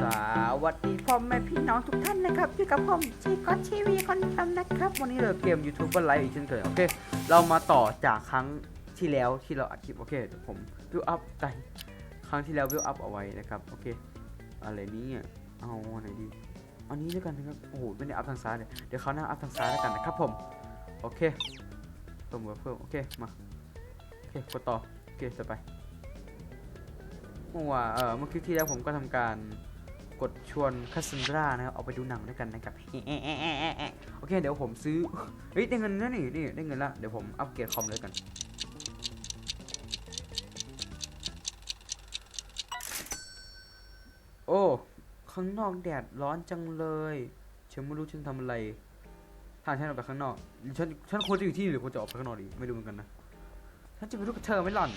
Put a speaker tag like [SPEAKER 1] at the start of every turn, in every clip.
[SPEAKER 1] สวัสดีพ่อแม่พี่น้องทุกท่านนะครับอยู่กับผมชีก็ชีวีคนทำนะครับ วันนี้เราเกม YouTube ไลฟ์อีกเช่นเคยโอเค เรามาต่อจากครั้งที่แล้วที่เราอัดคลิปโอเคเดี๋ยวผมวิวอัพไปครั้งที่แล้ววิวอัพเอาไว้นะครับโอเค อะไรนี้อะเอาไหนดีอันนี้ด้วยกันนะครับโอ้โหไม่ได้อัพทางซ้ายเลยเดี๋ยวเขาหน้าอัพทางซ้ายแล้วกันนะครับผมโอเคเพิ่มเพิ่มโอเคมาโอเคกดต่อโอเคจะไปเมื่อวานเออเมื่อคลิปที่แล้วผมก็ทำการ กดชวนคาซันดรานะครับเอาไปดูหนังด้วยกันนะครับโอเคเดี๋ยวผมซื้อเฮ้ยได้เงินแล้วนี่นี่ได้เงินละเดี๋ยวผมอัปเกรดคอมเลยกันโอ้ข้างนอกแดดร้อนจังเลยฉันไม่รู้ฉันทำอะไรถ้าฉันออกไปข้างนอกฉันฉันควรจะอยู่ที่หรือควรจะออกไปข้างนอกดีไม่รู้เหมือนกันนะฉันจะไปรู้กับเธอไม่หล่อน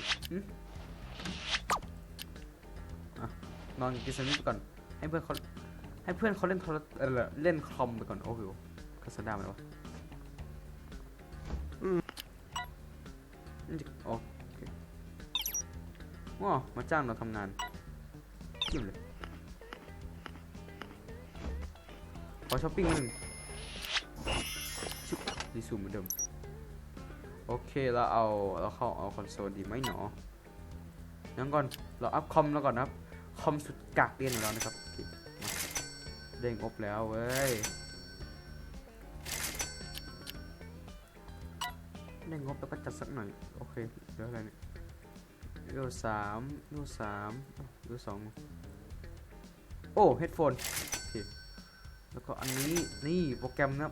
[SPEAKER 1] นอนกินแซนด์วิชก่อน ให้เพื่อนเขาให้เพื่อนเขาเล่นโทรเออเล่นคอมไปก่อนโอ้โหคาสดามันวะนี่จะโอเคว้าวมาจ้างเราทำงานจิ้มเลยขอช้อปปิ้งนิดนึงชุบรีซูมเหมือนเดิม โอเคเราเอาเราเข้าเอาคอนโซลดีไหมหนอยังก่อนเราอัพคอมแล้วก่อนนะครับ คอมสุดกากเรียนของเรานะครับโอ เด้งอบแล้วเว้ยเด้งอบแล้วก็จัดสักหน่อย โอเคเหลืออะไรเนี่ยเลือสามเลือสามเลือสองโอ้เฮดโฟนโอเคแล้วก็อันนี้นี่โปรแกรมนะ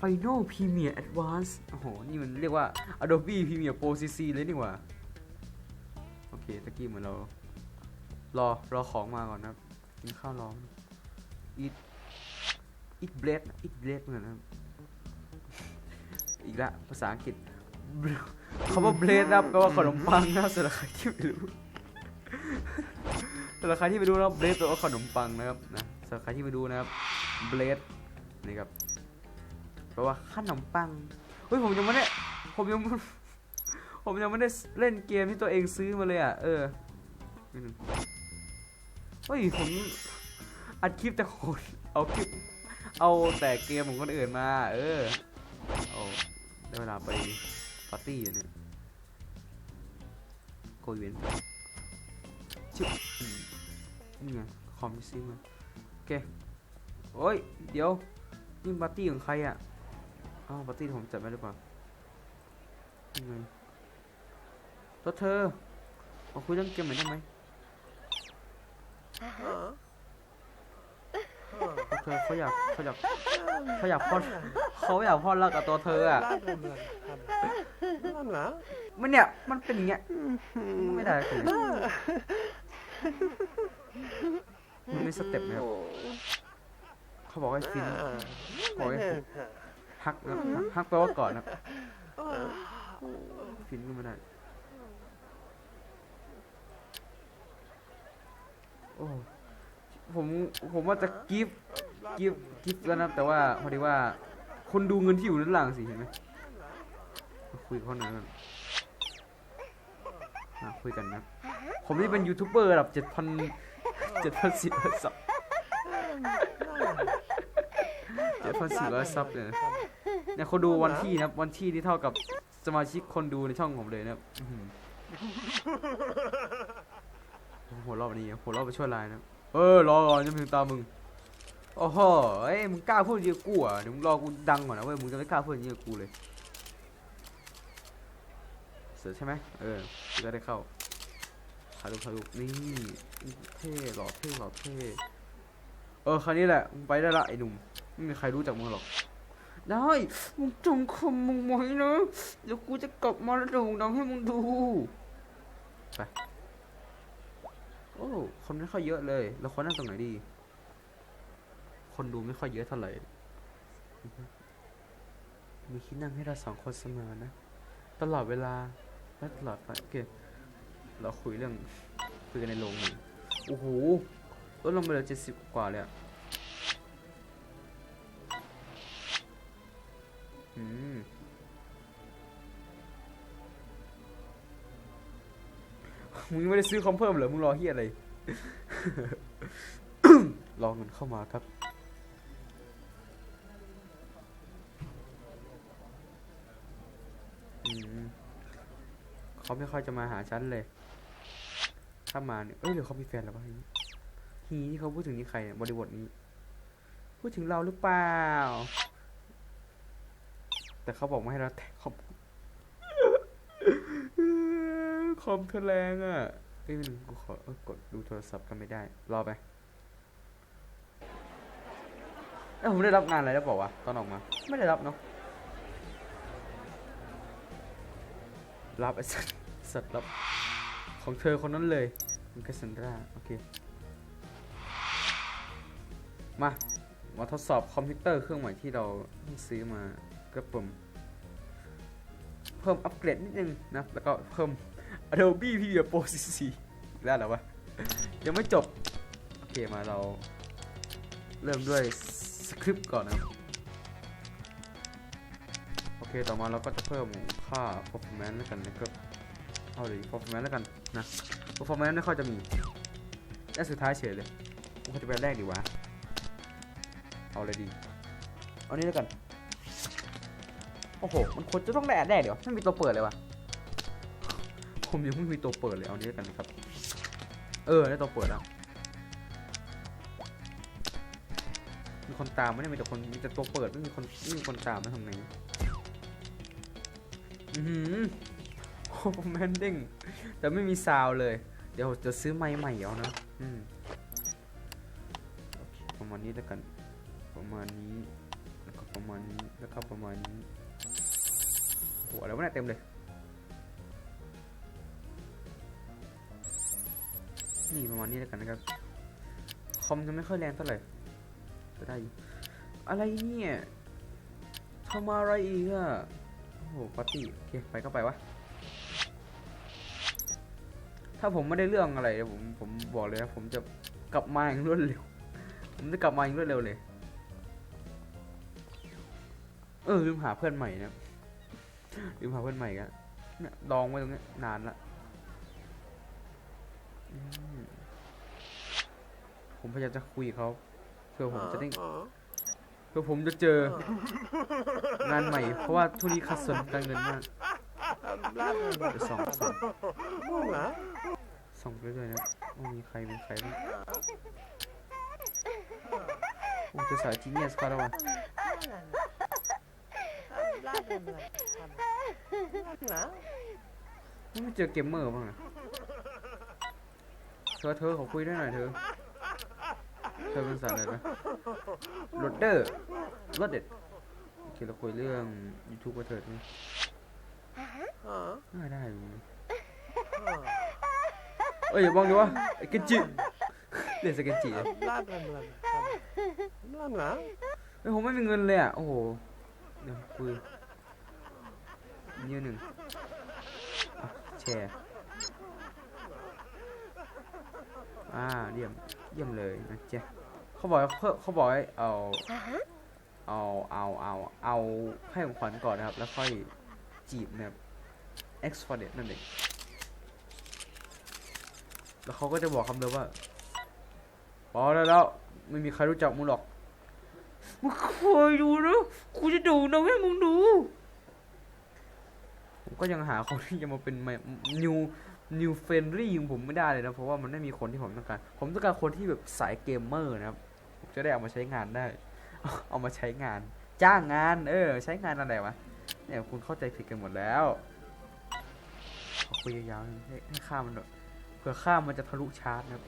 [SPEAKER 1] Final Premiere Advanced โอ้โห นี่มันเรียกว่า Adobe Premiere Pro CC เลยนี่หว่า โอเค ตะกี้เหมือนเรา รอ รอของมาก่อนนะกินข้าวรอ อีทอีทเบรดอีทเบรดเหมือนกันนะครับอีกละภาษาอังกฤษคำว่าเบรดนะครับแปลว่าขนมปังนะครับสำหรับใครที่ไม่รู้สำหรับใครที่ไม่รู้นะครับเบรดแปลว่าขนมปังนะครับนะสำหรับใครที่ไม่รู้นะครับเบรดนี่ครับแปลว่าขนมปังเฮ้ยผมยังไม่ได้ผมยังผมยังไม่ได้เล่นเกมที่ตัวเองซื้อมาเลยอะเออนิดนึงเฮ้ยผม อัดคลิปแต่คนเอาคลิปเอาแต่เกมของคนอื่นมา เออเอาได้เวลาไปปาร์ตี้อยู่เนี่ยโกยเวนชิบนี่ไงคอมที่ซื้อมโอเคโอ้ย เดี๋ยวนี่ปาร์ตี้ของใครอะอ้าวปาร์ตี้ผมจัดไว้หรือเปล่ายังไงตัวเธอมาคุยเรื่องเกมหน่อยได้ไหม เธอเขาอยากเขาอยากเขาอยากพอดเขาอยากพอดรักกับตัวเธออะ
[SPEAKER 2] นั่นเหรอ
[SPEAKER 1] มันเนี่ยมันเป็นอย่างเงี้ยไม่ได้เลยมันมีสเต็ปไหมครับเขาบอกให้ฟินบอกให้ฮักนะฮักแปลว่าก่อนนะฟินก็ไม่ได้โอ้ผมผมว่าจะกิฟ กิฟกิฟแล้วนะแต่ว่าพอดีว่า คนดูเงินที่อยู่ด้านล่างสิเห็นไหมคุยกับเขาหน่อยกันมาคุยกันนะ ผมนี่เป็นยูทูบเบอร์ระดับเจ็ดพันเจ็ดพันสี่ร้อยซับเจ็ดพันสี่ร้อยซับเนี่ยนะเนี่ยคนดูวันที่นะวันที่นี่เท่ากับสมาชิกคนดูในช่องผมเลยนะครับหัวราะวันนี้หัวราะไปช่วยไลน์นะ เออรอก่อนจะถึงตามึง โอ้โหเอ้ยมึงกล้าพูดเยอะกูอะเดี๋ยวมึงรอกูดังก่อนนะเว้ยมึงจะไม่กล้าพูดอย่างนี้กับกูเลย เสร็จใช่ไหมเออกูจะได้เข้าถ่ายรูปถ่ายรูปนี่เท่หล่อเท่หล่อเท่เออคันนี้แหละมึงไปได้ละไอ้หนุ่มไม่มีใครรู้จักมึงหรอกได้มึงจงคำมึงไว้นะเดี๋ยวกูจะกลับมาแล้วโด่งดังให้มึงดูไปโอ้คนไม่ค่อยเยอะเลย แล้วคนนั่งตรงไหนดี คนดูไม่ค่อยเยอะเท่าไหร่มีที่นั่งให้เราสองคนเสมอนะ ตลอดเวลาและตลอดไปโอเคเราคุยเรื่องคุยกันในโรงนึ่โอ้โหลดลงไปเหลือเจ็ดสิบกว่าเลยอะอืมมึงไม่ได้ซื้อคอมเพิ่มเหรอ มึงรอเฮียอะไร รอเงินเข้ามาครับ ไม่ค่อยจะมาหาฉันเลย ถ้ามาเนี่ย เอ้ยหรือเขามีแฟนแล้ววะฮีที่เขาพูดถึงนี่ใครเนี่ยบริบทนี้ พูดถึงเราหรือเปล่า แต่เขาบอกไม่ให้เราแท็กคอมคอมเธอแรงอะเอ้ยหนึ่งกูขอเอ้ยกดดูโทรศัพท์กันไม่ได้ รอไปเอ้ผมได้รับงานอะไรแล้วบอกว่าตอนออกมา ไม่ได้รับเนาะรับไอ้สัตว์ สัตว์รับของเธอคนนั้นเลยมันก็ซันดราโอเค มา มาทดสอบคอมพิวเตอร์เครื่องใหม่ที่เราซื้อมาก็ปุ่มเพิ่มอัปเกรดนิดนึงนะ แล้วก็เพิ่ม Adobe Premiere Pro 14ได้แล้ววะ ยังไม่จบ โอเคมาเรา เริ่มด้วยสคริปต์ก่อนนะโอเค ต่อมาเราก็จะเพิ่มค่า performance แล้วกันนะครับ เอาเลย performance แล้วกันนะ performance ไม่ค่อยจะมีและสุดท้ายเฉยเลยผมควรจะไปแรกดีวะ เอาเลยดี เอานี้แล้วกัน โอ้โห มันควรจะต้องแรกแรกเดี๋ยวไม่มีตัวเปิดเลยวะผมยังไม่มีตัวเปิดเลย เอานี้แล้วกันนะครับ เออได้ตัวเปิดแล้วมีคนตามไม่ได้มีแต่คนมีแต่ตัวเปิดไม่มีคนไม่มีคนตามนะทำไงอือหือ แมนดิ้งแต่ไม่มีซาวเลย เดี๋ยวจะซื้อไม้ใหม่เอานะอืมประมาณนี้แล้วกัน ประมาณนี้แล้วก็ประมาณนี้แล้วก็ประมาณนี้โหอะไรวะเนี่ยเต็มเลยนี่ประมาณนี้แล้วกันนะครับ คอมจะไม่ค่อยแรงเท่าไหร่จะได้อยู่อะไรเนี่ยทำอะไรอีกอะโอ้โหปาร์ตี้โอเคไปก็ไปวะ ถ้าผมไม่ได้เรื่องอะไรเดี๋ยวผมผมบอกเลยนะผมจะกลับมาอย่างรวดเร็ว ผมจะกลับมาอย่างรวดเร็วเลย เออลืมหาเพื่อนใหม่นะลืมหาเพื่อนใหม่กันเนี่ยดองไว้ตรงเนี้ยนานละอืมผมพยายามจะคุยกับเขาเพื่อผมจะได้เพื่อผมจะเจองานใหม่ เพราะว่าทุกนี้ขัดสนการเงินมาก เดี๋ยวส่องส่องส่องไปเรื่อยนะว่ามีใครเป็นใครบ้างโอ้จะสายจีเนียสก็แล้ววะไม่เจอเกมเมอร์บ้างนะเธอเธอขอคุยด้วยหน่อยเธอ เธอเป็นสายอะไรนะโรดเดอร์โรถเด็ดโอเคเราคุยเรื่อง YouTube กับเธอใช่ไหม ได้ได้อยู่เอ้ยมองดูวะไอ้เกนจิเล่นสเกนจิเลยเฮ้ยผมไม่มีเงินเลยอะ โอ้โห เดี๋ยวคุยนิ้วหนึ่งอะแชร์ อ่าเยี่ยม เยี่ยมเลยนะเจ๊ะเขาบอกให้เพิ่มเขาบอกให้เอา เอา เอา เอา เอาให้ของขวัญก่อนนะครับ แล้วค่อย จีบนะครับ X f o r d e t นั่นเอง แล้วเขาก็จะบอกคำเดิมว่าพอได้แล้วไม่มีใครรู้จักมึงหรอกมึงเคยดูนะกูจะดูนะให้มึงดู ผมก็ยังหาคนที่จะมาเป็น new new friendly ของผมไม่ได้เลยนะ เพราะว่ามันไม่มีคนที่ผมต้องการ ผมต้องการคนที่แบบสายเกมเมอร์นะครับ ผมจะได้เอามาใช้งานได้ เอามาใช้งาน จ้างงาน เออ ใช้งานอะไรวะ เนี่ยคุณเข้าใจผิดกันหมดแล้วเอาคุยยาวๆให้ให้ข้ามมันหน่อยเผื่อข้ามมันจะทะลุชาร์จนะครับ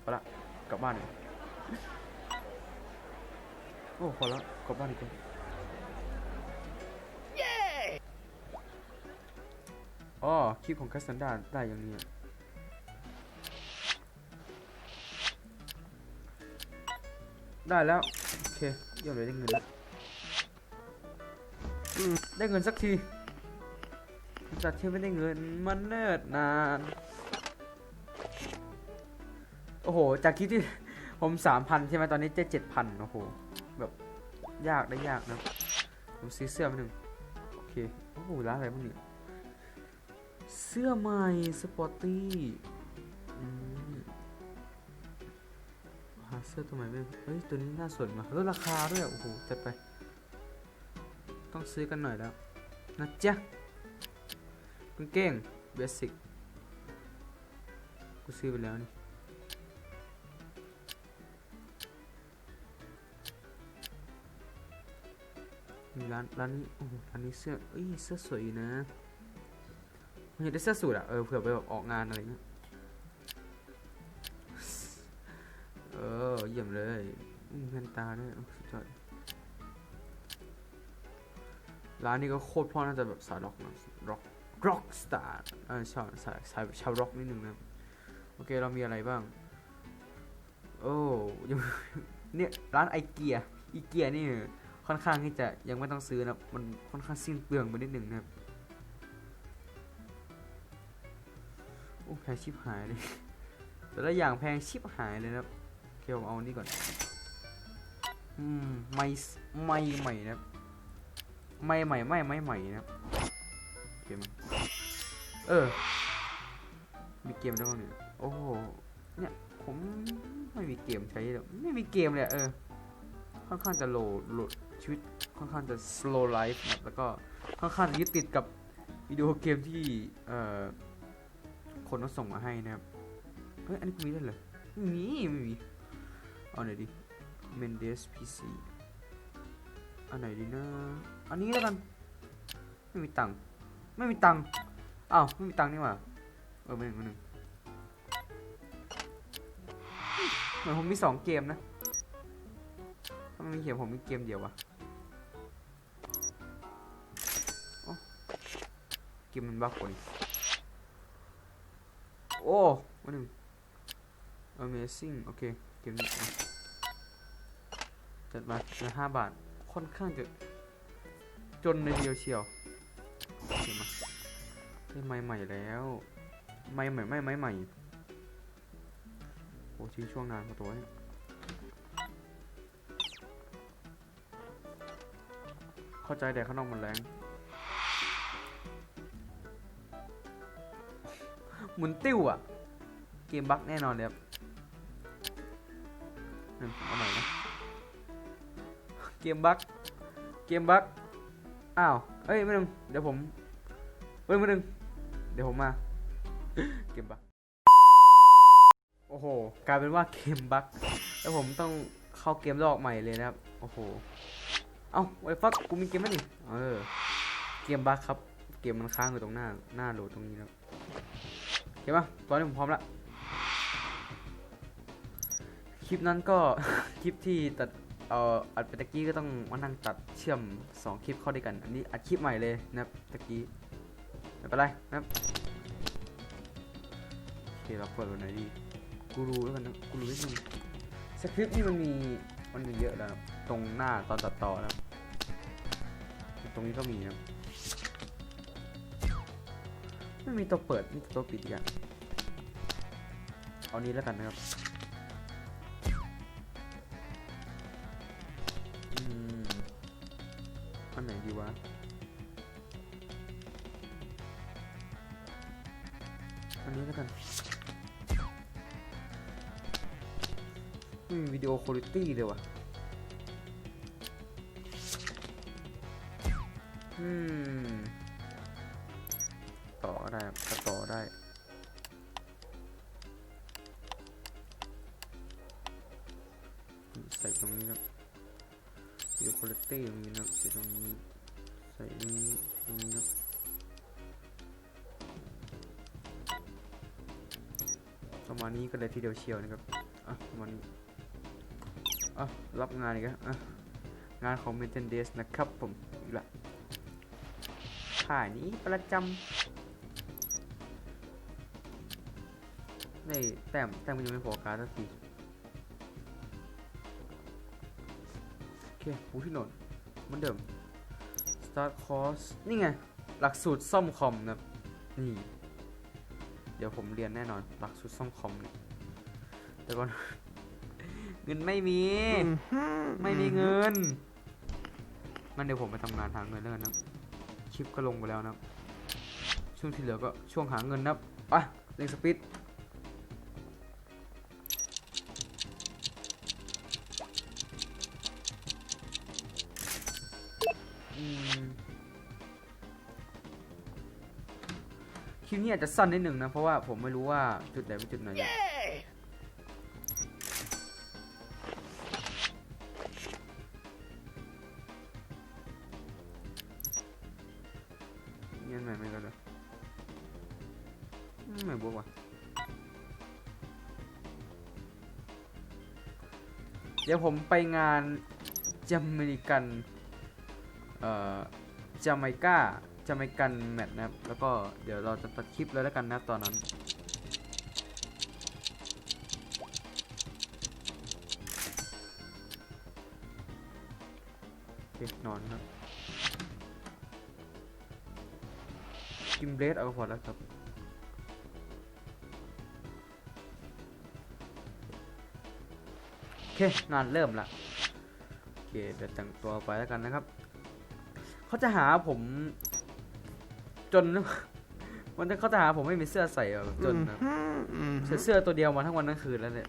[SPEAKER 1] เอาละกลับบ้านดีกว่าโอ้พอแล้วกลับบ้านดีกว่าอ๋อคลิปของคัสซันดาได้อย่างนี้ ได้แล้ว โอเคเยี่ยมเลยได้เงินแล้วอืมได้เงินสักทีจากที่ไม่ได้เงินมันเนิ่นนาน โอ้โห จากคลิปที่ผมสามพันใช่ไหมตอนนี้เจ็ดเจ็ดพันโอ้โห แบบยากได้ยากนะ ผมซื้อเสื้อมาหนึ่งโอเค โอ้โหร้านอะไรบ้างเนี่ยเสื้อใหม่ สปอร์ตี้ เสื้อตัวใหม่ไหมเฮ้ย ตัวนี้น่าสนว่ะลดราคาด้วย โอ้โห จัดไป ต้องซื้อกันหน่อยแล้วนะจ๊ะกางเกงเบสิกกูซื้อไปแล้วนี่ร้านร้านนี้โอ้โหร้านนี้เสื้อเอ้ยเสื้อสวยนะมันอยากได้เสื้อสูทอะเออเผื่อไปแบบออกงานอะไรเงี้ย เออ เยี่ยมเลยอืมแว่นตาด้วยสุดยอดร้านนี้ก็โคตรพ่อน่าจะแบบสายร็อกนะร็อกร็อกสตาร์เออชาวสายสายชาวร็อกนิดนึงนะ โอเค เรามีอะไรบ้าง โอ้ยังเนี่ย ร้านไอเกียอีเกียนี่ ค่อนข้างที่จะยังไม่ต้องซื้อนะ มันค่อนข้างสิ้นเปลืองไปนิดหนึ่งนะโอ้แพงชิบหายเลย แต่ละอย่างแพงชิบหายเลยนะครับ เคผมเอาอันนี้ก่อน อืม ไม่ไม่ใหม่นะครับ ไม่ใหม่ไม่ไม่ใหม่นะครับเคมั้ยเออ มีเกมได้บ้างเนี่ยโอ้โห เนี่ย ผมไม่มีเกมใช้หรอกไม่มีเกมเลยเออ ค่อนข้างจะโหลโหลดชีวิตค่อนข้างจะ slow life นะแล้วก็ค่อนข้างจะยึดติดกับวิดีโอเกมที่เอ่อคนเขาส่งมาให้นะครับ เฮ้ย อันนี้กูมีได้เหรอมีไม่มี เอาไหนดี Mendes PC อันไหนดีนะอันนี้แล้วกัน ไม่มีตังค์ ไม่มีตังค์ อ้าว ไม่มีตังค์นี่หว่า เออไม่หนึ่งไม่หนึ่งเหมือนผมมีสองเกมนะทำไมมีเขียนผมมีเกมเดียววะโอ้เกมมันบั๊กกว่านี่โอ้มาหนึ่ง Amazing โอเค เกมนี้จัดมาเหลือห้าบาท ค่อนข้างจะจนในเดียวเชียวเห็นมาได้ไม้ใหม่แล้วไม้ใหม่ไม่ไม้ใหม่โอ้ชิ้ช่วงนานพอตัวเนี่ยเข้าใจแต่ข้างนอกมันแรงหมุนติ้วอะ เกมบั๊กแน่นอนเลยครับ เอาใหม่นะเกมบั๊กเกมบั๊กอ้าวเอ้ยไม่นึงเดี๋ยวผมเฮ้ยไม่นึงเดี๋ยวผมมา เกมบั๊กโอ้โหกลายเป็นว่าเกมบั๊กแล้วผมต้องเข้าเกมรอบใหม่เลยนะครับโอ้โหเอ้าไอ้ฟักกูมีเกมไหมนี่เออเกมบั๊กครับเกมมันค้างอยู่ตรงหน้าหน้าโหลดตรงนี้นะครับเห็นปะตอนนี้ผมพร้อมละ ลิปนั้นก็ คลิปที่ตัดเอ่ออัดไปตะกี้ก็ต้องมานั่งตัดเชื่อม 2 คลิปเข้าด้วยกัน อันนี้อัดคลิปใหม่เลยนะครับตะกี้ไม่เป็นไรนะครับโอเคเราเปิดวันไหนดีกูรู้แล้วกันนะกูรู้นิดนึงสคริปต์นี่มันมีมันมีเยอะแล้วนะตรงหน้าตอนตัดต่อนะตรงนี้ก็มีนะไม่มีตัวเปิดมีแต่ตัวปิดอีกอย่างเอานี้แล้วกันนะครับ ไม่มีวิดีโอคุณภาพเลยวะอืม ต่อก็ได้ก็ต่อได้ใส่ตรงนี้ครับวิดีโอคุณภาพตรงนี้นะใส่ตรงนี้ ใส่นี้ตรงนี้ครับประมาณนี้ก็เลยทีเดียวเชียวนะครับ อะประมาณนี้ อะรับงานอีกแล้วอะงานของ Maintain Days นะครับผมอีกละข่ายนี้ประจำนี่แต้มแต้มมันยังไม่พอการสักทีโอเคหูที่หนดเหมือนเดิม start course นี่ไง หลักสูตรซ่อมคอมนะนี่ เดี๋ยวผมเรียนแน่นอน หลักสูตรซ่อมคอมเนี่ยแต่ก่อน เงินไม่มี ไม่มีเงินงั้นเดี๋ยวผมไปทำงานทางเงินแล้วกันนะคลิปก็ลงไปแล้วนะครับช่วงที่เหลือก็ช่วงหาเงินนะครับไปเล่นสปีดอืมคลิปนี้อาจจะสั้นนิดหนึ่งนะ เพราะว่าผมไม่รู้ว่าจุดไหนเป็นจุดไหน เงี้ยไหนไม่ก็เลยไม่บวกว่ะเดี๋ยวผมไปงานจาเมริกัน เอ่อจาไมกาจาไมกันแมตช์นะครับ แล้วก็เดี๋ยวเราจะตัดคลิปเลยแล้วกันนะครับตอนนั้น นอนครับ กินเบรดเอาก็พอแล้วครับโอเคงานเริ่มละโอเคเดี๋ยวแต่งตัวไปแล้วกันนะครับเขาจะหาผม จนวันนี้เขาจะหาผมไม่มีเสื้อใส่อะแบบจนนะใส่เสื้อตัวเดียวมาทั้งวันทั้งคืนแล้วเนี่ย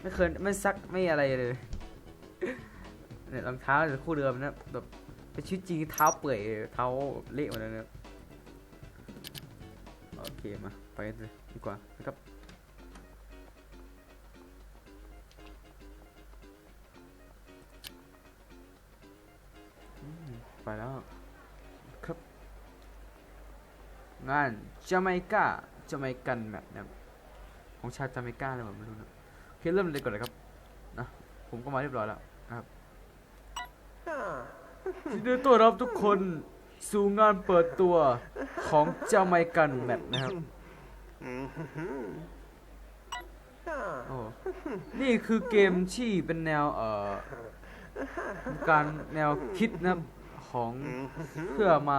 [SPEAKER 1] ไม่เคยไม่ซักไม่อะไรเลยเนี่ยรองเท้าแต่คู่เดิมนะแบบเป็นชุดจริงเท้าเปื่อยเท้าเละหมดเลยนะครับโอเค มาไปกันเลยดีกว่านะครับอืมไปแล้วครับ งานจาไมกาจาไมกันแมทนะครับของชาวจาไมกาเลยผมไม่รู้นะโอเคเริ่มเลยก่อนเลยครับนะผมก็มาเรียบร้อยแล้วนะครับยินดีต้อนรับทุกคน สู่งานเปิดตัวของจาไมกันแมทนะครับโอ้นี่คือเกมที่เป็นแนวเอ่อการแนวคิดนะครับของเพื่อมา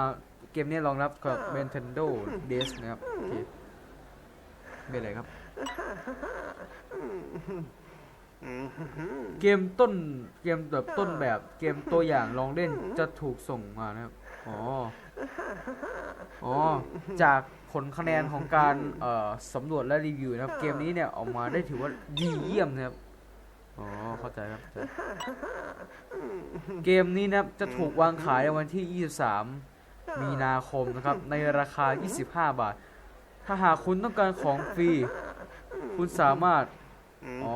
[SPEAKER 1] เกมนี้รองรับกับ Nintendo DS นะครับโอเคเป็นอะไรครับ เกมต้นเกมแบบต้นแบบเกมตัวอย่างลองเล่นจะถูกส่งมานะครับ อ๋อ อ๋อ จากผลคะแนนของการเอ่อสำรวจและรีวิวนะครับ เกมนี้เนี่ยออกมาได้ถือว่าดีเยี่ยมนะครับ อ๋อ เข้าใจครับเข้าใจเกมนี้นะครับจะถูกวางขายในวันที่ 23 มีนาคมนะครับ ในราคา 25 บาท ถ้าหากคุณต้องการของฟรี คุณสามารถ อ๋อ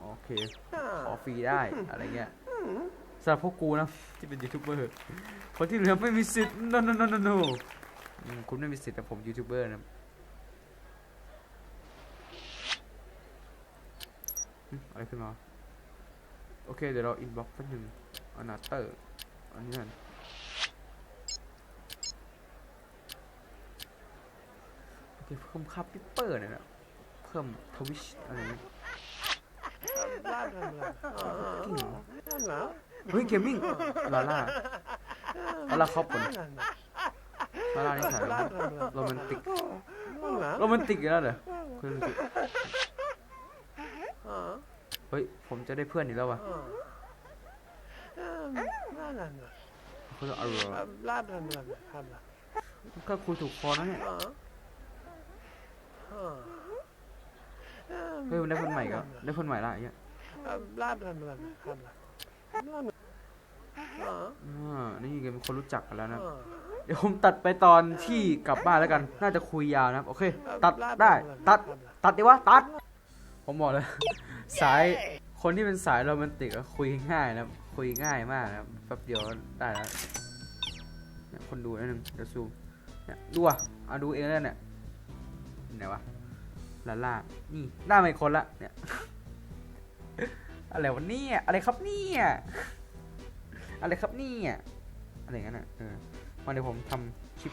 [SPEAKER 1] โอเค ขอฟรีได้ อะไรเงี้ย สำหรับพวกกูนะที่เป็นยูทูบเบอร์คนที่เหลือไม่มีสิทธิ์ no no no no no อืมคุณไม่มีสิทธิ์แต่ผมยูทูบเบอร์นะอืมอะไรขึ้นมาโอเคเดี๋ยวเราอินบ็อกซ์แป๊บหนึงอนาเตอร์อันนี้นั่นโอเคเพิ่มค่าปิปเปอร์หน่อยนะเพิ่มทวิชอะไรเงี้ยกิ้ง เฮ้ยเกมมิ่งลาล่าลาล่าครอบคนลาล่านี่ถ่ายโรแมนติกโรแมนติกอีกแล้วเหรอคุณโรแมนติกเฮ้ยผมจะได้เพื่อนอีกแล้ววะเขาจะเอาเหรอก็คุยถูกคอนะเนี่ยเฮ้ยมันได้คนใหม่ก็ได้คนใหม่ละไอ้เงี้ย อ่านี่เกมคนรู้จักกันแล้วนะครับเดี๋ยวผมตัดไปตอนที่กลับบ้านแล้วกัน น่าจะคุยยาวนะครับ โอเค ตัดได้ ตัด ตัดดีวะ ตัด ผมบอกเลยสาย คนที่เป็นสายโรแมนติกอะคุยง่ายนะครับ คุยง่ายมากนะครับ แป๊บเดียวได้แล้วเนี่ยคนดูนิดนึงเดี๋ยวซูมเนี่ยดูอะเอาดูเองแล้วเนี่ยไหนวะลาล่านี่ได้มาอีกคนละ เนี่ย อะไรวะเนี่ยอะไรครับเนี่ยอะไรครับเนี่ยอะไรงั้นอะเออมาเดี๋ยวผมทำคลิป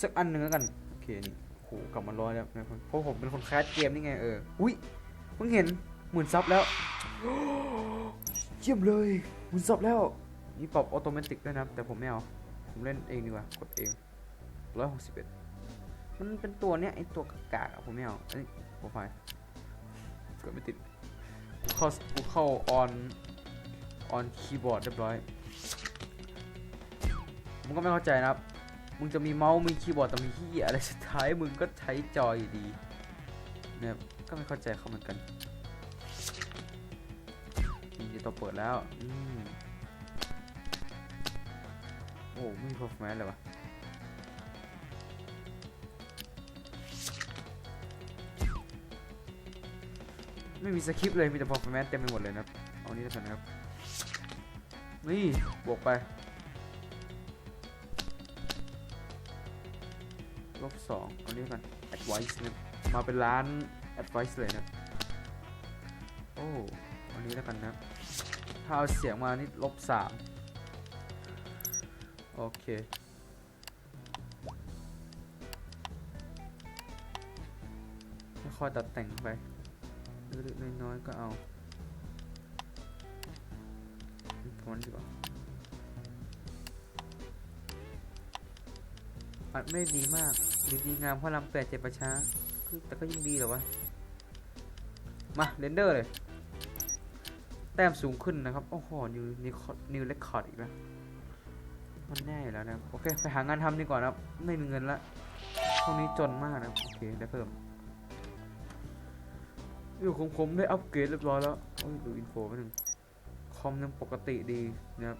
[SPEAKER 1] สักอันหนึ่งแล้วกันโอเคนี่โหกลับมาร้อยแล้วนะเพราะผมเป็นคนแคสเกมนี่ไงเอออุ้ยเพิ่งเห็นหมื่นซับแล้วเยี่ยมเลยหมื่นซับแล้วนี่ปรับออโตเมติกด้วยนะแต่ผมไม่เอาผมเล่นเองดีกว่ากดเองร้อยหกสิบเอ็ดมันเป็นตัวเนี้ยไอตัวกากๆอะผมไม่เอาอันนี้โปรไฟล์กดไม่ติด เข้ากูเข้าออนออนคีย์บอร์ดเรียบร้อยผมก็ไม่เข้าใจนะครับ มึงจะมีเมาส์มีคีย์บอร์ดแต่มีที่อะไรสุดท้ายมึงก็ใช้จออยู่ดีเนี่ยก็ไม่เข้าใจเขาเหมือนกันนี่ตัวเปิดแล้ว อืมโอ้ไม่มี performance เลยวะ ไม่มีสคริปต์เลย มีแต่ performance เต็มไปหมดเลยนะเอานี้แล้วกันนะครับ นี่บวกไปลบสองเอานี้กัน advice นะมาเป็นร้าน advice เลยนะ โอ้อันนี้แล้วกันนะ ถ้าเอาเสียงมานี่ลบสามโอเคค่อยตัดแต่งไป เล็กๆน้อยๆก็เอาพอนดีกว่าอัดไม่ดีมากหรือดีงามเพราะลำแปดเจ็บประช้าแต่ก็ยังดีหรอวะ มาเรนเดอร์เลย แต้มสูงขึ้นนะครับ โอ้โห นิวนิวนิวเรคคอร์ดอีกแล้ว มันแน่อยู่แล้วนะ โอเค ไปหางานทำดีกว่านะครับไม่มีเงินละช่วงนี้จนมากนะ โอเค ได้เพิ่ม อยู่ของผมได้อัปเกรดเรียบร้อยแล้วโอ้ยดูอินโฟไปหนึ่งคอมยังปกติดีนะครับ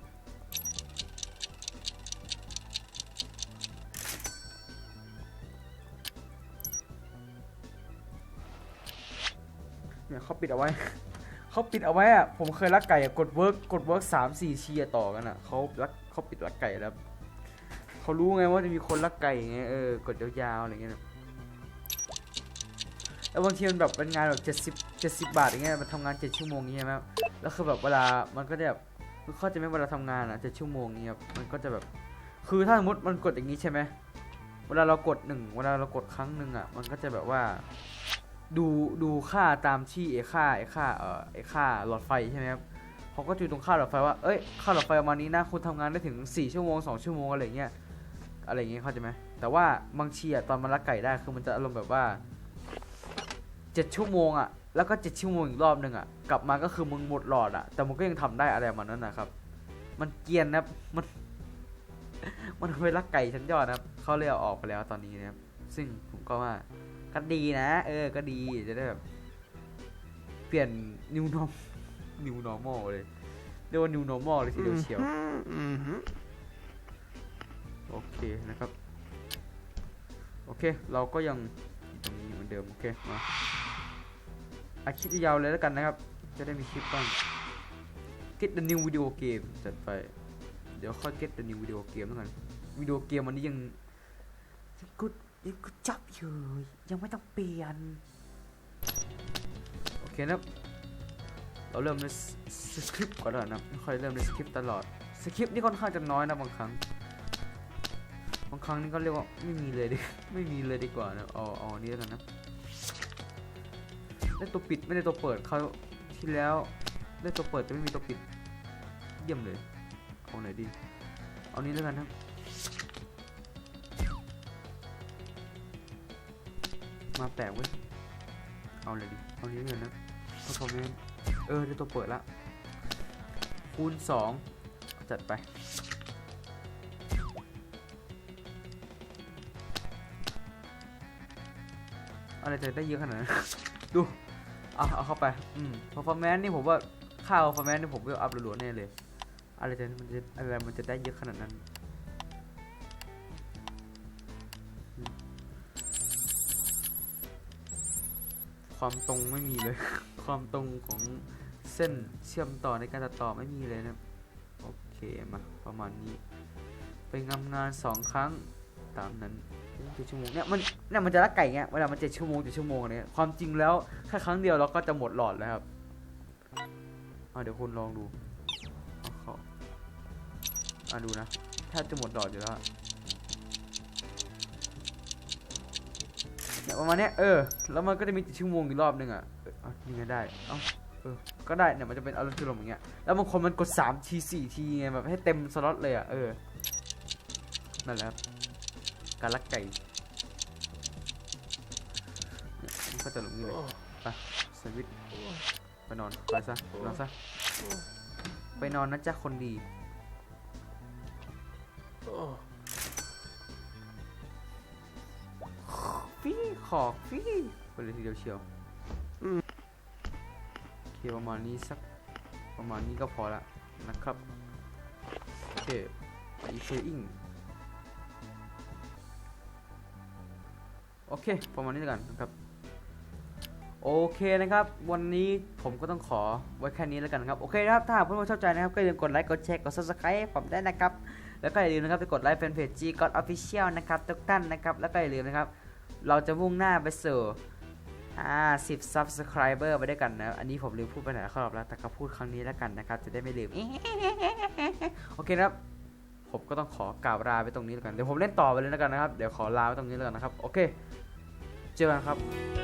[SPEAKER 1] เนี่ยเขาปิดเอาไว้ เขาปิดเอาไว้อะผมเคยลักไก่อะกดเวิร์กกดเวิร์กสามสี่เชียร์ต่อกันอะเขาลักเขาปิดลักไก่แล้วเขารู้ไงว่าจะมีคนลักไก่ไงเออกดยาวๆอะไรเงี้ย แล้วบางทีมันแบบเป็นงานแบบเจ็ดสิบเจ็ดสิบบาทอย่างเงี้ยมันทำงานเจ็ดชั่วโมงเงี้ยไหมแล้วคือแบบเวลามันก็จะแบบคือเข้าใจไหมเวลาทำงานอะเจ็ดชั่วโมงเงี้ยครับมันก็จะแบบคือถ้าสมมติมันกดอย่างนี้ใช่ไหมเวลาเรากดหนึ่งเวลาเรากดครั้งหนึ่งอะมันก็จะแบบว่า ดูดูค่าตามที่ไอ้ค่าไอ้ค่าเอ่อไอ้ค่าหลอดไฟใช่ไหมครับเขาก็ดูตรงค่าหลอดไฟว่าเอ้ยค่าหลอดไฟประมาณนี้นะคุณทำงานได้ถึง4ชั่วโมง2ชั่วโมงอะไรเงี้ยอะไรเงี้ยเข้าใจไหมแต่ว่าบางทีอะตอนมันลักไก่ได้คือมันจะอารมณ์แบบว่า 7ชั่วโมงอะแล้วก็7ชั่วโมงอีกรอบหนึ่งอะกลับมาก็คือมึงหมดหลอดอะแต่มึงก็ยังทำได้อะไรประมาณนั้นนะครับ มันเกรียนนะครับมัน มันเคยลักไก่ชั้นยอดนะครับเขาเลยเอาออกไปแล้วตอนนี้นะครับ ซึ่งผมก็ว่าก็ดีนะ เออ ก็ดีจะได้แบบเปลี่ยน new norm new normal เลยเรียกว่า new normal เลยทีเดียวเชียวโอเคนะครับ โอเค เราก็ยังอยู่ตรงนี้เหมือนเดิม โอเคมา อาคลิปยาวเลยแล้วกันนะครับ จะได้มีคลิปบ้าง get the new video game จัดไป เดี๋ยวค่อย get the new video game แล้วกันวิดีโอเกมวันนี้ยังยังกูยังกูจับอยู่ยังไม่ต้องเปลี่ยน โอเคนะครับ เราเริ่มในสคริปต์ก่อนแล้วกันะไม่ค่อยเริ่มในสคริปต์ตลอดสคริปต์นี่ค่อนข้างจะน้อยนะบางครั้งบางครั้งนี่ก็เรียกว่าไม่มีเลยดิไม่มีเลยดีกว่านะเอาเอาอันนี้แล้วกันนะ ได้ตัวปิดไม่ได้ตัวเปิดเขาที่แล้วได้ตัวเปิดแต่ไม่มีตัวปิด เยี่ยมเลยเอาไหนดีเอานี้แล้วกันครับมาแปลกเว้ยเอาเลยดิเอานี้เลยนะเพราะเขาเออได้ตัวเปิดละคูณสองจัดไปอะไรจะได้เยอะขนาดนั้นดู เอาเอาเข้าไป อืม performance นี่ผมว่าค่า performance นี่ผมก็อัพรัวๆแน่เลย อะไรจะมันจะอะไรมันจะได้เยอะขนาดนั้น ความตรงไม่มีเลย ความตรงของเส้นเชื่อมต่อในการตัดต่อไม่มีเลยนะครับโอเคมาประมาณนี้ ไปงำงานสองครั้งตามนั้น เจ็ดชั่วโมงเนี่ยมันเนี่ยมันจะละไก่เงี้ยเวลามันเจ็ดชั่วโมงเจ็ดชั่วโมงเนี่ยความจริงแล้วแค่ครั้งเดียวเราก็จะหมดหลอดแล้วครับอะเดี๋ยวคุณลองดูเอาเขาอะดูนะแทบจะหมดหลอดอยู่แล้วเนี่ยประมาณเนี้ยเออแล้วมันก็จะมีเจ็ดชั่วโมงอีกรอบหนึงอะเอออะนี่ไงได้เอ้าเออก็ได้เนี่ยมันจะเป็นอารมณ์จุลมอย่างเงี้ยแล้วบางคนมันกด3ที4ทีไงแบบให้เต็มสล็อตเลยอะเออนั่นแหละครับ การลักไก่เนี่ยมันก็จะลงนี่เลยไปสวิตช์ไปนอนไปซะนอนซะไปนอนนะจ๊ะคนดีฟี่ขอกฟี่ไปเลยทีเดียวเชียวโอเคประมาณนี้สักประมาณนี้ก็พอละนะครับโอเคไปเชอิง อเค ประมาณนี้แล้วกันนะครับ โอเคนะครับ วันนี้ผมก็ต้องขอไว้แค่นี้แล้วกันนะครับ โอเคนะครับ ถ้าเพื่อนๆชอบใจนะครับ ก็อย่าลืมกดไลค์ กดแชร์ กด subscribe ผมได้นะครับ แล้วก็อย่าลืมนะครับไปกดไลค์แฟนเพจ G God Official นะครับทุกท่านนะครับ แล้วก็อย่าลืมนะครับ เราจะมุ่งหน้าไปสู่50 subscriber ไปด้วยกันนะ อันนี้ผมลืมพูดไปหลายรอบแล้ว แต่ก็พูดครั้งนี้แล้วกันนะครับ จะได้ไม่ลืม โอเคนะครับ ผมก็ต้องขอกล่าวลาไปตรงนี้แล้วกัน เดี๋ยวผมเล่นต่อไปเลยแล้วกันนะครับ เดี๋ยวขอลาไปตรงนี้แล้วกันนะครับ โอเค เจอกันครับ